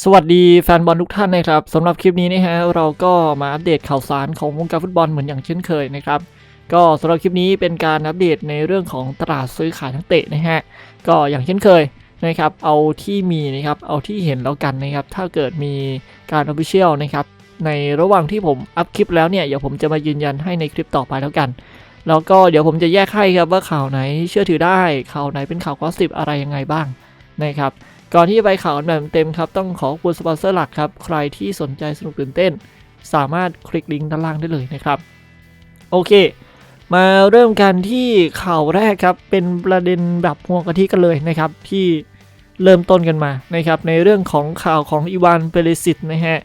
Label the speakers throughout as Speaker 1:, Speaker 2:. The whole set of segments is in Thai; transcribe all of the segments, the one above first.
Speaker 1: สวัสดีแฟนบอลทุกท่านนะครับสำหรับคลิปนี้นะฮะเราก็มาอัปเดตข่าวสารของวงการฟุตบอลเหมือนอย่างเช่นเคยนะครับ ก็สำหรับคลิปนี้เป็นการอัปเดตในเรื่องของตลาดซื้อขายนักเตะนะฮะก็อย่างเช่นเคยนะครับเอาที่มีนะครับเอาที่เห็นแล้วกันนะครับถ้าเกิดมีการออฟฟิเชียลนะครับในระหว่างที่ผมอัพคลิปแล้วเนี่ยเดี๋ยวผมจะมายืนยันให้ในคลิปต่อไปแล้วกัน แล้วก็เดี๋ยวผมจะแยกให้ครับว่าข่าวไหนเชื่อถือได้ข่าวไหนเป็นข่าวกอสิบอะไรยังไงบ้างนะครับ ก่อนที่จะไปข่าวกันแบบเต็มครับ ต้องขอขอบคุณสปอนเซอร์หลักครับ ใครที่สนใจสนุกตื่นเต้น สามารถคลิกลิงก์ด้านล่างได้เลยนะครับ โอเค มาเริ่มกันที่ข่าวแรกครับ เป็นประเด็นแบบหัวกะทิกันเลยนะครับ ที่เริ่มต้นกันมานะครับ ในเรื่องของข่าวของอีวานเปเรซิตนะฮะ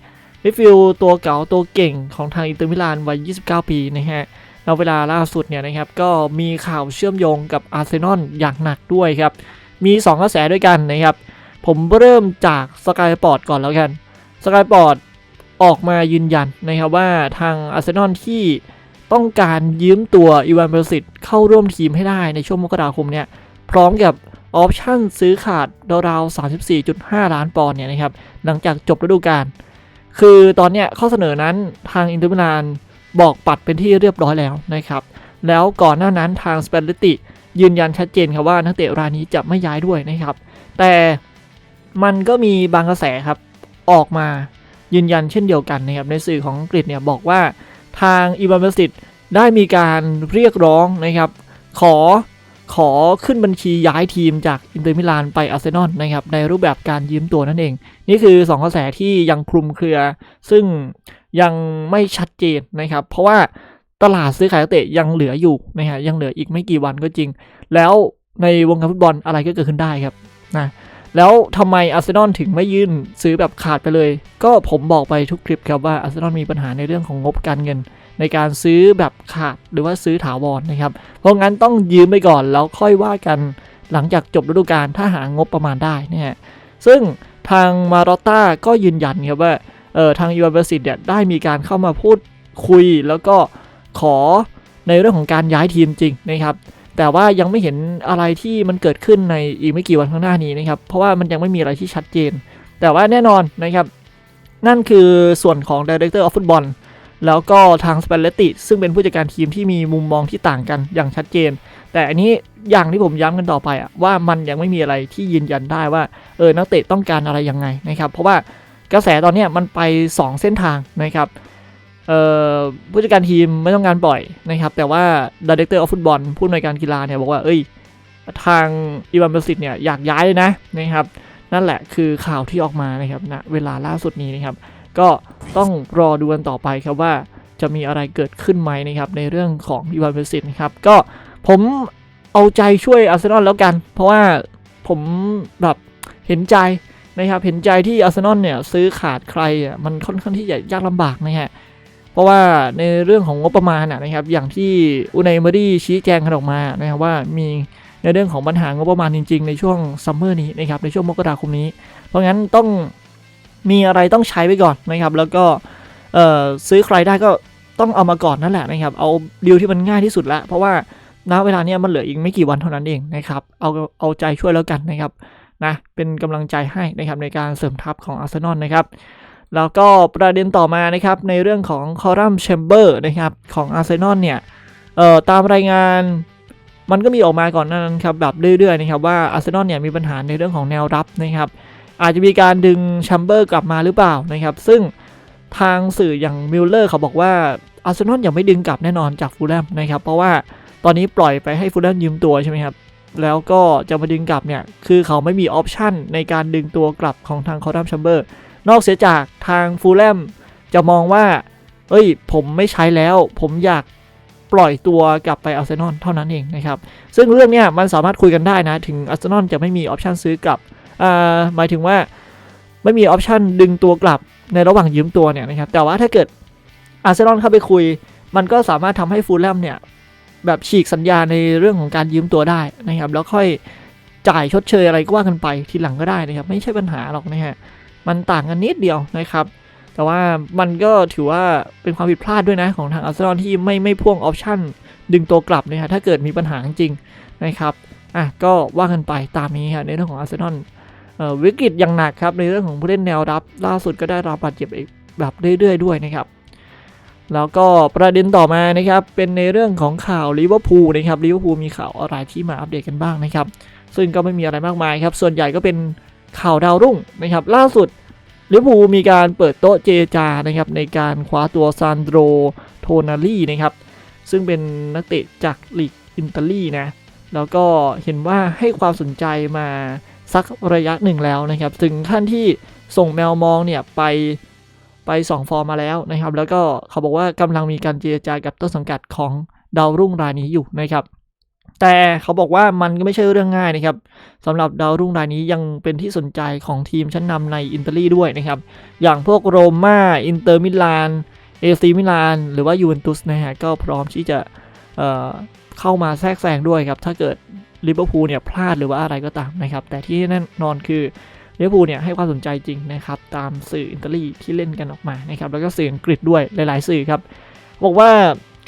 Speaker 1: มิดฟิล์ตัวเก่าตัวเก่งของทางอินเตอร์มิลานวัย 29 ปีนะฮะแล้วเวลาล่าสุดเนี่ยนะครับ ก็มีข่าวเชื่อมโยงกับอาร์เซนอลอย่างหนักด้วยครับ มี 2 กระแสด้วยกันนะครับ ผมเริ่มจากสกายปอร์ตก่อนแล้วกันสกายปอร์ตออกมายืนยันนะครับว่าทางอาร์เซนอลที่ต้องการยืมตัวอีวานเบลสิตเข้าร่วมทีมให้ได้ในช่วงมกราคมเนี่ยพร้อมกับออปชั่นซื้อขาดราวๆ34.5 ล้านปอนด์เนี่ยนะครับหลังจากจบฤดูกาลคือตอนเนี้ยข้อเสนอนั้นทางอินเตอร์มิลานบอกปัดเป็นที่เรียบร้อยแล้วนะครับ แล้วก่อนหน้านั้นทางสเปนเลติยืนยันชัดเจนครับว่านักเตะรายนี้จะไม่ย้ายด้วยนะครับ แต่ มันก็มีบางกระแสครับออกมายืนยันเช่นเดียวกันนะครับในสื่อของอังกฤษเนี่ยบอกว่าทางอีวานเบลสิตได้มีการเรียกร้องนะครับ ขอขอขึ้นบัญชีย้ายทีมจากอินเตอร์มิลานไปอาร์เซนอลนะครับในรูปแบบการยืมตัวนั่นเอง นี่คือ 2 กระแสที่ยังคลุมเครือ ซึ่งยังไม่ชัดเจนนะครับ เพราะว่าตลาดซื้อขายนักเตะยังเหลืออยู่นะฮะยังเหลืออีกไม่กี่วันก็จริง แล้วในวงการฟุตบอลอะไรก็เกิดขึ้นได้ครับนะ แล้วทำไมอาร์เซนอลถึงไม่ยื่นซื้อแบบขาดไปเลย ก็ผมบอกไปทุกคลิปครับว่าอาร์เซนอลมีปัญหาในเรื่องของงบการเงิน ในการซื้อแบบขาดหรือว่าซื้อถาวรนะครับ เพราะงั้นต้องยืมไปก่อนแล้วค่อยว่ากันหลังจากจบฤดูกาลถ้าหางบประมาณได้นะฮะซึ่งทางมารอต้าก็ยืนยันครับว่าเออทางยูเวอร์ซิตเนี่ยได้มีการเข้ามาพูดคุยแล้วก็ขอในเรื่องของการย้ายทีมจริงนะครับ แต่ว่ายังไม่เห็นอะไรที่มันเกิดขึ้นในอีกไม่กี่วันข้างหน้านี้นะครับ เพราะว่ามันยังไม่มีอะไรที่ชัดเจน แต่ว่าแน่นอนนะครับ นั่นคือส่วนของ Director of Football แล้วก็ทาง s p a l l e t t i ซึ่งเป็นผู้จัดการทีมที่มีมุมมองที่ต่างกันอย่างชัดเจน แต่อันนี้อย่างที่ผมย้ำกันต่อไปอะว่ามันยังไม่มีอะไรที่ยืนยันได้ว่าเออนักเตะต้องการอะไรยังไงนะครับ เพราะว่ากระแสตอนนี้มันไป 2 เส้นทางนะครับ ผู้จัดการทีมไม่ต้องการปล่อยนะครับ แต่ว่า Director of Football ผู้อำนวยการกีฬาเนี่ยบอกว่า เอ้ย ทางอีวานเบลสิตเนี่ยอยากย้ายเลยนะนะครับ นั่นแหละคือข่าวที่ออกมานะครับณนะเวลาล่าสุดนี้นะครับ ก็ต้องรอดูกันต่อไปครับว่าจะมีอะไรเกิดขึ้นไหมนะครับในเรื่องของอีวานเบลสิตนะครับ ก็ผมเอาใจช่วยอาร์เซนอลแล้วกัน เพราะว่าผมแบบเห็นใจนะครับ เห็นใจที่อาร์เซนอลเนี่ยซื้อขาดใครอะมันค่อนข้างที่จะยากลำบากนะฮะ เพราะว่าในเรื่องของงบประมาณนะครับ อย่างที่อุนายมอรี่ชี้แจงกันออกมานะครับว่ามีในเรื่องของปัญหางบประมาณจริง ๆ ในช่วงซัมเมอร์นี้นะครับในช่วงมกราคมนี้ เพราะงั้นต้องมีอะไรต้องใช้ไว้ก่อนนะครับ แล้วก็ซื้อใครได้ก็ต้องเอามาก่อนนั่นแหละนะครับ เอาดีลที่มันง่ายที่สุดละเพราะว่าณเวลาเนี้ยมันเหลืออีกไม่กี่วันเท่านั้นเองนะครับ เอาเอาใจช่วยแล้วกันนะครับนะเป็นกำลังใจให้นะครับในการเสริมทัพของอาร์เซนอลนะครับ แล้วก็ประเด็นต่อมานะครับในเรื่องของคอรัมแชมเบอร์นะครับของอาร์เซนอลเนี่ยเอ่อตามรายงานมันก็มีออกมาก่อนนานั้นครับแบบเรื่อยๆนะครับว่าอาร์เซนอลเนี่ยมีปัญหาในเรื่องของแนวรับนะครับอาจจะมีการดึงแชมเบอร์กลับมาหรือเปล่านะครับซึ่งทางสื่ออย่างมิลเลอร์เขาบอกว่าอาร์เซนอลยังไม่ดึงกลับแน่นอนจากฟูลแลมนะครับเพราะว่าตอนนี้ปล่อยไปให้ฟูลแลมยืมตัวใช่ไหมครับแล้วก็จะมาดึงกลับเนี่ยคือเขาไม่มีออปชันในการดึงตัวกลับของทางคอรัมแชมเบอร์ นอกเสียจากทางฟูลแลมจะมองว่า เอ้ย ผมไม่ใช้แล้ว ผมอยากปล่อยตัวกลับไปอาร์เซนอลเท่านั้นเองนะครับ ซึ่งเรื่องเนี้ยมันสามารถคุยกันได้นะ ถึงอาร์เซนอลจะไม่มีออปชันซื้อกลับอ่าหมายถึงว่าไม่มีออปชันดึงตัวกลับในระหว่างยืมตัวเนี่ยนะครับ แต่ว่าถ้าเกิดอาร์เซนอลเข้าไปคุย มันก็สามารถทำให้ฟูลแลมเนี่ยแบบฉีกสัญญาในเรื่องของการยืมตัวได้นะครับ แล้วค่อยจ่ายชดเชยอะไรก็ว่ากันไปทีหลังก็ได้นะครับ ไม่ใช่ปัญหาหรอกนะฮะ มันต่างกันนิดเดียวนะครับ แต่ว่ามันก็ถือว่าเป็นความผิดพลาดด้วยนะของทางอาร์เซนอลที่ไม่ไม่พ่วงออปชั่นดึงตัวกลับนะฮะถ้าเกิดมีปัญหาจริงนะครับอะก็ว่ากันไปตามนี้ครับในเรื่องของอาร์เซนอลเอ่อวิกฤตอย่างหนักครับในเรื่องของผู้เล่นแนวรับ ล่าสุดก็ได้รับบาดเจ็บอีกแบบเรื่อยๆ ด้วยนะครับแล้วก็ประเด็นต่อมานะครับเป็นในเรื่องของข่าวลิเวอร์พูลนะครับลิเวอร์พูลมีข่าวอะไรที่มาอัปเดตกันบ้างนะครับ ซึ่งก็ไม่มีอะไรมากมายครับ ส่วนใหญ่ก็เป็น ข่าวดาวรุ่งนะครับ ล่าสุดลิเวอร์พูลมีการเปิดโต๊ะเจจานะครับในการคว้าตัวซานโดรโทนาลีนะครับ ซึ่งเป็นนักเตะจากลีกอิตาลีนะ แล้วก็เห็นว่าให้ความสนใจมาสักระยะหนึ่งแล้วนะครับ ถึงขั้นที่ส่งแมวมองเนี่ยไปไปสองฟอร์มมาแล้วนะครับ แล้วก็เขาบอกว่ากำลังมีการเจรจากับต้นสังกัดของดาวรุ่งรายนี้อยู่นะครับ แต่เขาบอกว่ามันก็ไม่ใช่เรื่องง่ายนะครับสำหรับดาวรุ่งรายนี้ยังเป็นที่สนใจของทีมชั้นนำในอินเตาลีด้วยนะครับ อย่างพวกโรม่าอินเตอร์มิลานเอซีมิลาน หรือว่ายูเวนตุสนะฮะก็พร้อมที่จะเเข้ามาแทรกแซงด้วยครับ ถ้าเกิดลิเวอร์พูลเนี่ยพลาดหรือว่าอะไรก็ตามนะครับ แต่ที่แน่นอนคือลิเวอร์พูลเนี่ยให้ความสนใจจริงนะครับ ตามสื่ออินเตาลีที่เล่นกันออกมานะครับ แล้วก็สื่ออังกฤษด้วยหลาย ๆ สื่อครับ บอกว่า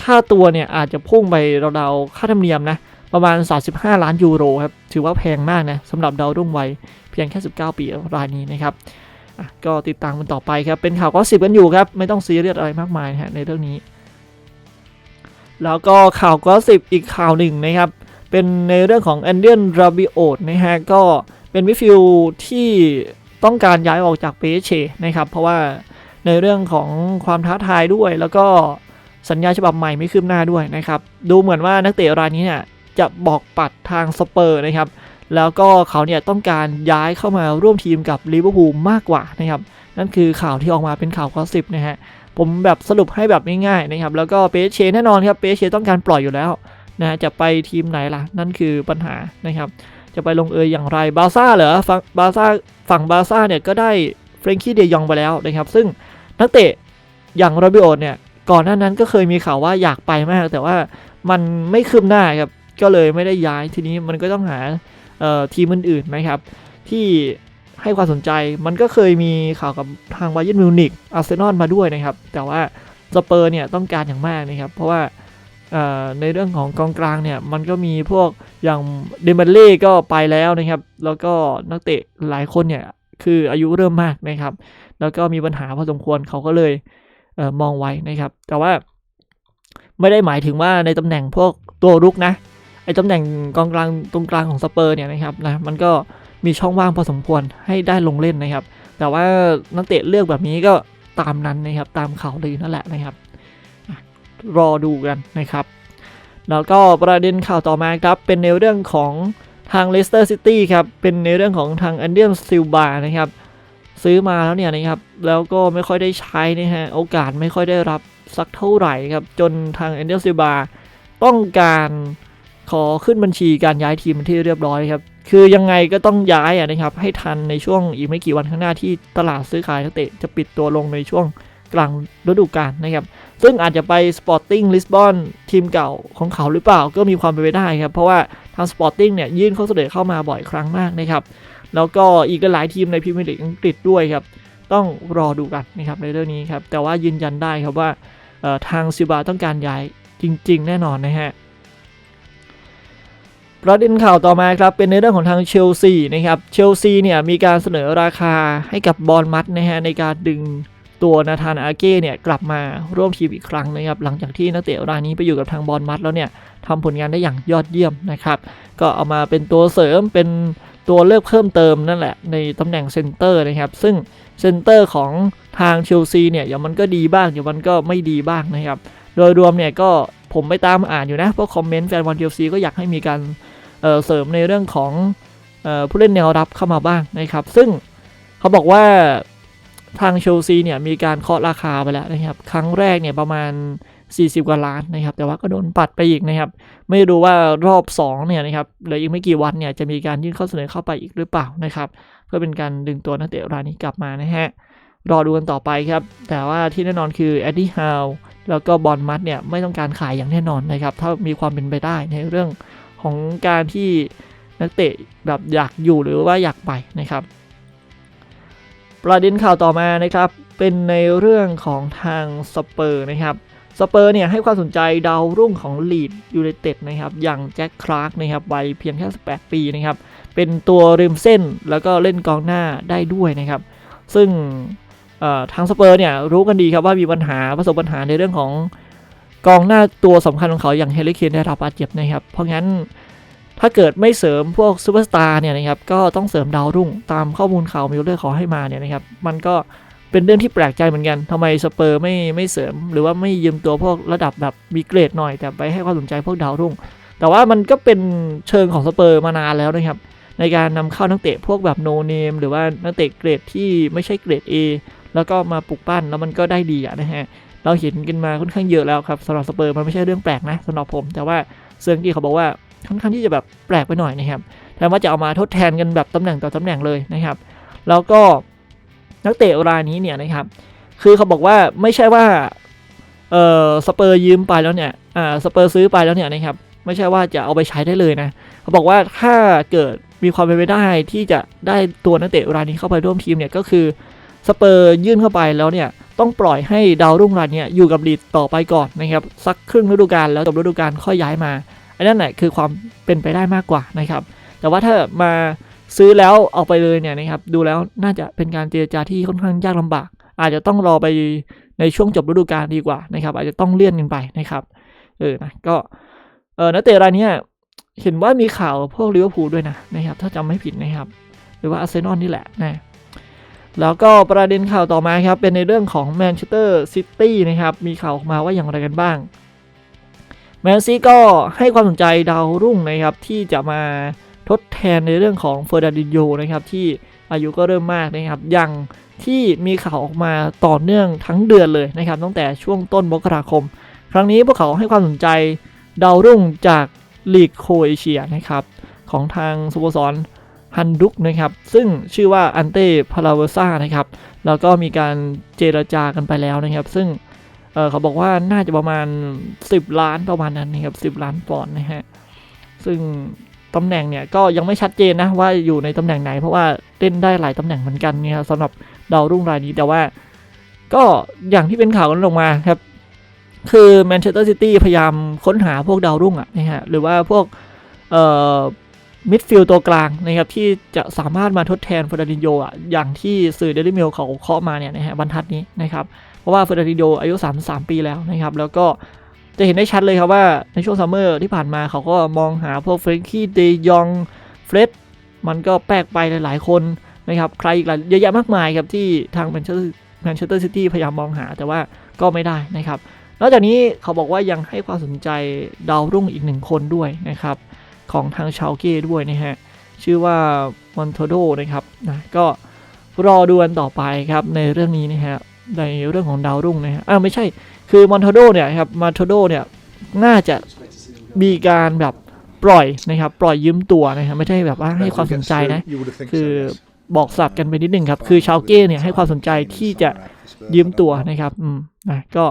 Speaker 1: ค่าตัวเนี่ยอาจจะพุ่งไปเราๆค่าธรรมเนียมนะ ประมาณ 35 ล้านยูโรครับ ถือว่าแพงมากนะสำหรับดาวรุ่งวัยเพียงแค่ 19 ปีรายนี้นะครับก็ติดตามกันต่อไปครับ เป็นข่าวก็สิบกันอยู่ครับ ไม่ต้องซีเรียสอะไรมากมายนะฮะในเรื่องนี้ แล้วก็ข่าวก็สิบอีกข่าวหนึ่งนะครับ เป็นในเรื่องของแอนเดียนราบิโอตนะฮะก็เป็นมิฟิลที่ต้องการย้ายออกจากเปเชนะครับ เพราะว่าในเรื่องของความท้าทายด้วย แล้วก็สัญญาฉบับใหม่ไม่คืบหน้าด้วยนะครับ ดูเหมือนว่านักเตะรายนี้เนี่ย จะบอกปัดทางสเปอร์นะครับ แล้วก็เขาเนี่ยต้องการย้ายเข้ามาร่วมทีมกับลิเวอร์พูลมากกว่านะครับ นั่นคือข่าวที่ออกมาเป็นข่าวกอสิบนะฮะ ผมแบบสรุปให้แบบง่ายๆนะครับ แล้วก็เปเชแน่นอนครับเปเชต้องการปล่อยอยู่แล้วนะจะไปทีมไหนล่ะ นั่นคือปัญหานะครับ จะไปลงเอยอย่างไรบาซ่าเหรอฝั่งบาซ่าฝั่งบาซ่าเนี่ยก็ได้เฟรนคี้เดยองไปแล้วนะครับ ซึ่งนักเตะอย่างโรบิโอเนี่ยก่อนหน้านั้นก็เคยมีข่าวว่าอยากไปมาก แต่ว่ามันไม่คืบหน้าครับ ก็เลยไม่ได้ย้ายทีนี้มันก็ต้องหาเอ่อทีมอื่นๆนะครับ ที่ให้ความสนใจมันก็เคยมีข่าวกับทางบาเยิร์นมิวนิกอาร์เซนอลมาด้วยนะครับ แต่ว่าสเปอร์เนี่ยต้องการอย่างมากนะครับ เพราะว่าในเรื่องของกองกลางเนี่ยมันก็มีพวกอย่างเดมเบเล่ก็ไปแล้วนะครับ แล้วก็นักเตะหลายคนเนี่ยคืออายุเริ่มมากนะครับ แล้วก็มีปัญหาพอสมควรเขาก็เลยเออมองไว้นะครับ แต่ว่าไม่ได้หมายถึงว่าในตำแหน่งพวกตัวรุกนะ อ้ตำแหน่งกองกลางตรงกลางของสเปอร์เนี่ยนะครับนะมันก็มีช่องว่างพอสมควรให้ได้ลงเล่นนะครับ แต่ว่านักเตะเลือกแบบนี้ก็ตามนั้นนะครับตามข่าวลือนั่นแหละนะครับ รอดูกันนะครับ แล้วก็ประเด็นข่าวต่อมาครับ เป็นในเรื่องของทางเลสเตอร์ซิตี้ครับ เป็นในเรื่องของทางแอนเดียมซิลบานะครับ ซื้อมาแล้วเนี่ยนะครับ แล้วก็ไม่ค่อยได้ใช้นะฮะ โอกาสไม่ค่อยได้รับสักเท่าไหร่ครับ จนทางแอนเดียซิลบาต้องการ ขอขึ้นบัญชีการย้ายทีมที่เรียบร้อยครับ คือยังไงก็ต้องย้ายะนะครับ ให้ทันในช่วงอีกไม่กี่วันข้างหน้าที่ตลาดซื้อขายนักเตะจะปิดตัวลงในช่วงกลางฤดูกาลนะครับ ซึ่งอาจจะไป Sporting Lisbon ทีมเก่าของเขาหรือเปล่าก็มีความเป็นไปได้ครับ เพราะว่าทาง Sporting เนี่ยยื่นข้อเสนอเข้ามาบ่อยครั้งมากนะครับ แล้วก็อีกหลายทีมในพรีเมียร์ลีกอังกฤษด้วยครับ ต้องรอดูกันนะครับในเรื่องนี้ครับ แต่ว่ายืนยันได้ครับว่าทางซิบาต้องการย้ายจริง ๆ แน่นอนนะฮะ ประเด็นข่าวต่อมาครับเป็นในเรื่องของทางเชลซีนะครับเชลซีเนี่ยมีการเสนอราคาให้กับบอลมัดนะฮะในการดึงตัวนาธานอาเก้เนี่ยกลับมาร่วมทีมอีกครั้งนะครับหลังจากที่นักเตะรายนี้ไปอยู่กับทางบอลมัดแล้วเนี่ยทำผลงานได้อย่างยอดเยี่ยมนะครับก็เอามาเป็นตัวเสริมเป็นตัวเลือกเพิ่มเติมนั่นแหละในตำแหน่งเซนเตอร์นะครับซึ่งเซนเตอร์ของทางเชลซีเนี่ยอย่างมันก็ดีบ้างอย่างมันก็ไม่ดีบ้างนะครับโดยรวมเนี่ยก็ผมไปตามอ่านอยู่นะพวกคอมเมนต์แฟนบอลเชลซีก็อยากให้มีการ เสริมในเรื่องของผู้เล่นแนวรับเข้ามาบ้างนะครับ ซึ่งเขาบอกว่าทางเชลซีเนี่ยมีการเคาะราคาไปแล้วนะครับ ครั้งแรกเนี่ยประมาณ 40 กว่าล้านนะครับ แต่ว่าก็โดนปัดไปอีกนะครับ ไม่รู้ว่ารอบ2เนี่ยนะครับเหลืออีกไม่กี่วันเนี่ยจะมีการยื่นข้อเสนอเข้าไปอีกหรือเปล่านะครับเพื่อเป็นการดึงตัวนักเตะรายนี้กลับมานะฮะรอดูกันต่อไปครับ แต่ว่าที่แน่นอนคือแอดดี้ฮาวแล้วก็บอลมัดเนี่ยไม่ต้องการขายอย่างแน่นอนนะครับ ถ้ามีความเป็นไปได้ในเรื่อง ของการที่นักเตะแบบอยากอยู่หรือว่าอยากไปนะครับ ประเด็นข่าวต่อมานะครับเป็นในเรื่องของทางสเปอร์นะครับสเปอร์เนี่ยให้ความสนใจดาวรุ่งของลีดยูไนเต็ดนะครับอย่างแจ็คคลาร์กนะครับวัยเพียงแค่ 18 ปีนะครับเป็นตัวริมเส้นแล้วก็เล่นกองหน้าได้ด้วยนะครับ ซึ่งทางสเปอร์เนี่ยรู้กันดีครับว่ามีปัญหาประสบปัญหาในเรื่องของ กองหน้าตัวสำคัญของเขาอย่างเฮลิเคนได้รับบาดเจ็บนะครับ เพราะงั้นถ้าเกิดไม่เสริมพวกซูเปอร์สตาร์เนี่ยนะครับก็ต้องเสริมดาวรุ่งตามข้อมูลข่าวมิลเลอร์ขอให้มาเนี่ยนะครับมันก็เป็นเรื่องที่แปลกใจเหมือนกันทำไมสเปอร์ไม่ไม่เสริม หรือว่าไม่ยืมตัวพวกระดับแบบมีเกรดหน่อย แต่ไปให้ความสนใจพวกดาวรุ่ง แต่ว่ามันก็เป็นเชิงของสเปอร์มานานแล้วนะครับ ในการนำเข้านักเตะพวกแบบโนเนมหรือว่านักเตะเกรดที่ไม่ใช่เกรด A แล้วก็มาปลุกปั้นแล้วมันก็ได้ดีอะนะฮะ เราเห็นกันมาค่อนข้างเยอะแล้วครับสำหรับสเปอร์มันไม่ใช่เรื่องแปลกนะสำหรับผม แต่ว่าเซิร์งกี้เขาบอกว่าค่อนข้างที่จะแบบแปลกไปหน่อยนะครับแต่ว่าจะเอามาทดแทนกันแบบตำแหน่งต่อตำแหน่งเลยนะครับ แล้วก็นักเตะรายนี้เนี่ยนะครับ คือเขาบอกว่าไม่ใช่ว่าเออสเปอร์ยืมไปแล้วเนี่ยอ่าสเปอร์ซื้อไปแล้วเนี่ยนะครับไม่ใช่ว่าจะเอาไปใช้ได้เลยนะเขาบอกว่าถ้าเกิดมีความเป็นไปได้ที่จะได้ตัวนักเตะรายนี้เข้าไปร่วมทีมเนี่ยก็คือสเปอร์ยื่นเข้าไปแล้วเนี่ย ต้องปล่อยให้ดาวรุ่งรายเนี้อยู่กับลีดต่อไปก่อนนะครับสักครึ่งฤดูกาลแล้วจบฤดูกาลค่อยย้ายมาอันนั้นแหละคือความเป็นไปได้มากกว่านะครับ แต่ว่าถ้ามาซื้อแล้วเอาไปเลยเนี่ยนะครับดูแล้วน่าจะเป็นการเจรจาที่ค่อนข้างยากลำบาก อาจจะต้องรอไปในช่วงจบฤดูกาลดีกว่านะครับ อาจจะต้องเลื่อนกันไปนะครับเออนะก็เออนักเตะรายเนี้ยเห็นว่ามีข่าวพวกลิเวอร์พูลด้วยนะนะครับ ถ้าจำไม่ผิดนะครับ หรือว่าอาร์เซนอลนี่แหละนะ แล้วก็ประเด็นข่าวต่อมาครับ เป็นในเรื่องของแมนเชสเตอร์ซิตี้นะครับ มีข่าวออกมาว่าอย่างไรกันบ้าง แมนซีก็ให้ความสนใจดาวรุ่งนะครับ ที่จะมาทดแทนในเรื่องของเฟอร์ดินโยนะครับ ที่อายุก็เริ่มมากนะครับอย่างที่มีข่าวออกมาต่อเนื่องทั้งเดือนเลยนะครับ ตั้งแต่ช่วงต้นมกราคม ครั้งนี้พวกเขาให้ความสนใจดาวรุ่งจากลีกโคเอเชียนะครับ ของทางสโมสร ฮันดุกนะครับซึ่งชื่อว่าอันเต้พาราเวซ่านะครับแล้วก็มีการเจรจากันไปแล้วนะครับ ซึ่งเเขาบอกว่าน่าจะประมาณ 10 ล้านประมาณนั้นนะครับ10 ล้านปอนด์นะฮะซึ่งตำแหน่งเนี่ยก็ยังไม่ชัดเจนนะว่าอยู่ในตำแหน่งไหน เพราะว่าเล่นได้หลายตำแหน่งเหมือนกันนะครับสำหรับดาวรุ่งรายนี้แต่ว่า ก็อย่างที่เป็นข่าวกันลงมาครับ คือแมนเชสเตอร์ซิตี้พยายามค้นหาพวกดาวรุ่งอะนะฮะหรือว่าพวกเอ่อ มิดฟิลด์ตัวกลางนะครับที่จะสามารถมาทดแทนเฟอร์ดินโยอะอย่างที่สื่อเดลิเมลเขาเคาะมาเนี่ยนะฮะบรรทัดนี้นะครับเพราะว่าเฟอร์ดินโยอายุ 33 ปีแล้วนะครับแล้วก็จะเห็นได้ชัดเลยครับว่าในช่วงซัมเมอร์ที่ผ่านมาเขาก็มองหาพวกเฟรนคี้เดยองเฟรดมันก็แปลกไปหลาย ๆ คนนะครับใครอีกหลายเยอะแยะมากมายครับที่ทางแมนเชสเตอร์แมนเชสเตอร์ซิตี้พยายามมองหาแต่ว่าก็ไม่ได้นะครับนอกจากนี้เขาบอกว่ายังให้ความสนใจดาวรุ่งอีกหนึ่งคนด้วยนะครับ ของทางชาวเก้ด้วยนะฮะ ชื่อว่ามอนโทโดนะครับนะก็รอดูกันต่อไปครับในเรื่องนี้นะฮะในเรื่องของดาวรุ่งนะฮะอ่าไม่ใช่คือมอนโทโดเนี่ยครับมอนโทโดเนี่ยน่าจะมีการแบบปล่อยนะครับปล่อยยืมตัวนะครับไม่ใช่แบบว่าให้ความสนใจนะ คือบอกสับกันไปนิดหนึ่งครับ คือชาวเก้เนี่ยให้ความสนใจที่จะยืมตัวนะครับ อืมนะก็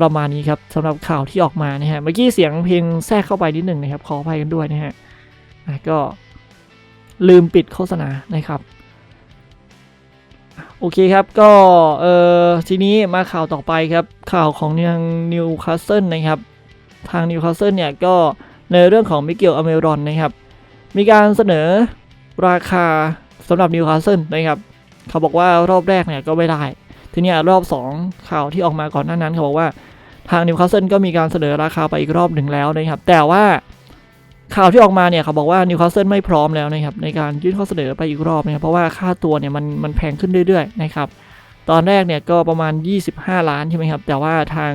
Speaker 1: ประมาณนี้ครับสำหรับข่าวที่ออกมานะฮะเมื่อกี้เสียงเพลงแทรกเข้าไปนิดหนึ่งนะครับขออภัยกันด้วยนะฮะนะก็ลืมปิดโฆษณานะครับโอเคครับก็เออทีนี้มาข่าวต่อไปครับข่าวของทางนิวคาสเซิลนะครับทางนิวคาสเซิลเนี่ยก็ในเรื่องของมิเกลอเมรอนนะครับมีการเสนอราคาสำหรับนิวคาสเซิลนะครับเขาบอกว่ารอบแรกเนี่ยก็ไม่ได้ ทีนี้รอบ 2 ข่าวที่ออกมาก่อนหน้านั้นเขาบอกว่า ทางนิวคาสเซิลก็มีการเสนอราคาไปอีกรอบหนึ่งแล้วนะครับ แต่ว่าข่าวที่ออกมาเนี่ยเขาบอกว่านิวคาสเซิลไม่พร้อมแล้วนะครับในการยื่นข้อเสนอไปอีกรอบนะครับเพราะว่าค่าตัวเนี่ยมันมันแพงขึ้นเรื่อยๆนะครับตอนแรกเนี่ยก็ประมาณ 25 ล้านใช่ไหมครับแต่ว่าทาง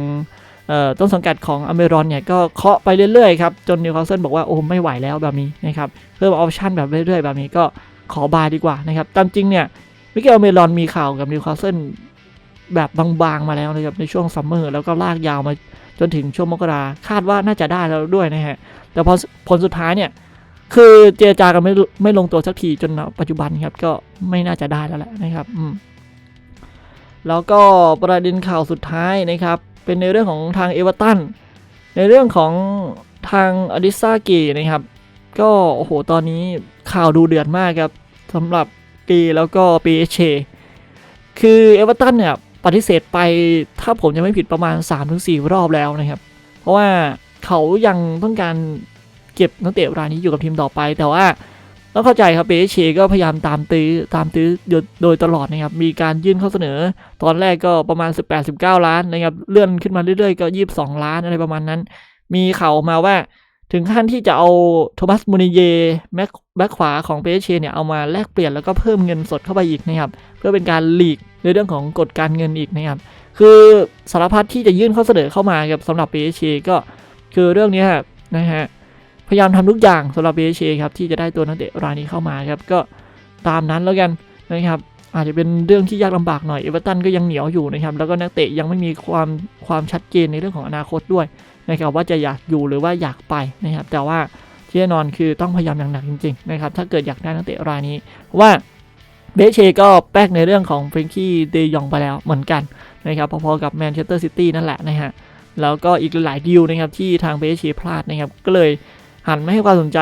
Speaker 1: ต้นสังกัดของอเมรอนเนี่ยก็เคาะไปเรื่อยๆครับจนนิวคาสเซิลบอกว่าโอ้ไม่ไหวแล้วแบบนี้นะครับเพิ่มออปชั่นแบบเรื่อยๆ แบบนี้ก็ขอบายดีกว่านะครับตามจริงเนี่ยมิเกลอเมรอนมีข่าวกับนิวคาสเซิล แบบบางๆมาแล้วนะครับในช่วงซัมเมอร์แล้วก็ลากยาวมาจนถึงช่วงมกราคาดว่าน่าจะได้แล้วด้วยนะฮะ แต่พอผลสุดท้ายเนี่ย คือเจรจากันไม่ไม่ลงตัวสักทีจนปัจจุบันครับก็ไม่น่าจะได้แล้วแหละนะครับอืมแล้วก็ประเด็นข่าวสุดท้ายนะครับ เป็นในเรื่องของทางเอเวอร์ตันในเรื่องของทางอดิซาเกนะครับ ก็โอ้โหตอนนี้ข่าวดูเดือดมากครับสำหรับเกแล้วก็ปีเอชคือเอเวอร์ตันเนี่ย ปฏิเสธไปถ้าผมจะไม่ผิดประมาณ 3-4 รอบแล้วนะครับ เพราะว่าเขายังต้องการเก็บนักเตะรายนี้อยู่กับทีมต่อไป แต่ว่าต้องเข้าใจครับเปเชก็พยายามตามตื้อตามตื้อโดยโดยตลอดนะครับ มีการยื่นข้อเสนอ ตอนแรกก็ประมาณ 18-19 ล้านนะครับ เลื่อนขึ้นมาเรื่อยๆ ก็ 22 ล้านอะไรประมาณนั้น มีข่าวออกมาว่า ถึงขั้นที่จะเอาโทมัสมูนิเยแบ็คแบ็คขวาของเปเชเนี่ยเอามาแลกเปลี่ยนแล้วก็เพิ่มเงินสดเข้าไปอีกนะครับ เพื่อเป็นการหลีกในเรื่องของกฎการเงินอีกนะครับ คือสารพัดที่จะยื่นข้อเสนอเข้ามาครับสำหรับ PSG ก็คือเรื่องนี้นะฮะพยายามทำทุกอย่างสำหรับ PSG ครับที่จะได้ตัวนักเตะรายนี้เข้ามาครับก็ตามนั้นแล้วกันนะครับ อาจจะเป็นเรื่องที่ยากลำบากหน่อยเอเวอร์ตันก็ยังเหนียวอยู่นะครับ แล้วก็นักเตะยังไม่มีความความชัดเจนในเรื่องของอนาคตด้วย นะครับว่าจะอยากอยู่หรือว่าอยากไปนะครับ แต่ว่าที่แน่นอนคือต้องพยายามอย่างหนักจริงๆนะครับถ้าเกิดอยากได้นักเตะรายนี้ว่าเบเชก็แป๊กในเรื่องของเฟรนกี้เดยองไปแล้วเหมือนกันนะครับพอๆกับแมนเชสเตอร์ซิตี้นั่นแหละนะฮะแล้วก็อีกหลายดีลนะครับที่ทางเบเชพลาดนะครับ ก็เลยหันไมาให้ความสนใจ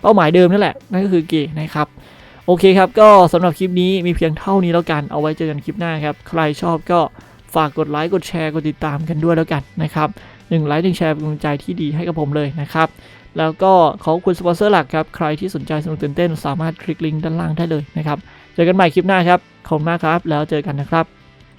Speaker 1: เป้าหมายเดิมนั่นแหละ นั่นก็คือเกนะครับ โอเคครับ ก็สำหรับคลิปนี้มีเพียงเท่านี้แล้วกันเอาไว้เจอกันคลิปหน้าครับ ใครชอบก็ฝากกดไลค์กดแชร์กดติดตามกันด้วยแล้วกันนะครับ หนึ่งไลค์หนึ่งแชร์เป็นกำลังใจที่ดีให้กับผมเลยนะครับ แล้วก็ขอบคุณสปอนเซอร์หลักครับ ใครที่สนใจสนุกตื่นเต้น สามารถคลิกลิงก์ด้านล่างได้เลยนะครับ เจอกันใหม่คลิปหน้าครับ ขอบคุณมากครับ แล้วเจอกันนะครับ